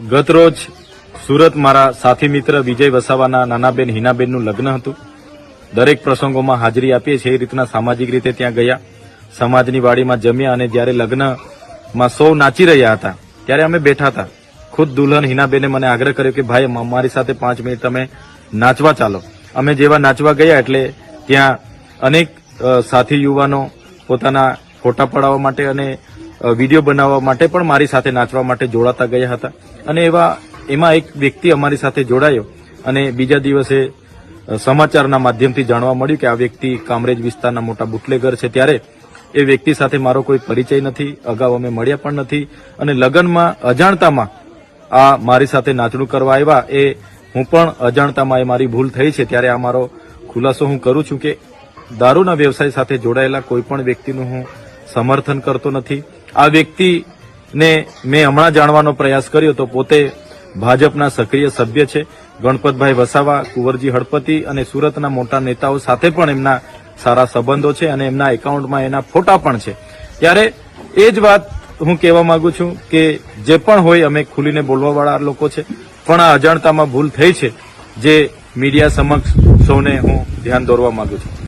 ગત રોજ સુરત મારા સાથી મિત્ર વિજય વસાવાના નાનાબેન, હિનાબેનનું લગ્ન હતું. દરેક પ્રસંગોમાં હાજરી આપીએ છીએ. એ રીતના સામાજિક રીતે ત્યાં ગયા. સમાજની વાડીમાં જમ્યા અને જ્યારે લગ્નમાં સૌ નાચી રહ્યા હતા, ત્યારે અમે બેઠા હતા. ખુદ દુલ્હન હિનાબેને મને આગ્રહ કર્યો કે, ભાઈ મારી સાથે પાંચ મિનિટ તમે નાચવા ચાલો. અમે જેવા નાચવા ગયા એટલે ત્યાં અનેક સાથી યુવાનો પોતાના ફોટા પડાવવા માટે અને વીડિયો બનાવવા માટે પણ મારી સાથે નાચવા માટે જોડાતા ગયા હતા. અને એવા, એમાં એક વ્યક્તિ અમારી સાથે જોડાયો અને બીજા દિવસે સમાચારના માધ્યમથી જાણવા મળ્યું કે આ વ્યક્તિ કામરેજ વિસ્તારના મોટા બુટલેગર છે. ત્યારે એ વ્યક્તિ સાથે મારો કોઈ પરિચય નથી, અગાઉ અમે મળ્યા પણ નથી અને લગ્નમાં અજાણતામાં આ મારી સાથે નાચણું કરવા આવ્યા એ હું પણ અજાણતામાં એ મારી ભૂલ થઈ છે. ત્યારે આ મારો ખુલાસો હું કરું છું કે દારૂના વ્યવસાય સાથે જોડાયેલા કોઈ પણ વ્યક્તિનું હું સમર્થન કરતો નથી. આ વ્યક્તિને મેં હમણાં જાણવાનો પ્રયાસ કર્યો તો પોતે ભાજપના સક્રિય સભ્ય છે. ગણપતભાઈ વસાવા, કુંવરજી હળપતિ અને સુરતના મોટા નેતાઓ સાથે પણ એમના સારા સંબંધો છે અને એમના એકાઉન્ટમાં એના ફોટા પણ છે. ત્યારે એ જ વાત હું કહેવા માંગુ છું કે જે પણ હોય અમે ખુલીને બોલવાવાળા લોકો છે, પણ આ અજાણતામાં ભૂલ થઈ છે, જે મીડિયા સમક્ષ સૌને હું ધ્યાન દોરવા માંગુ છું.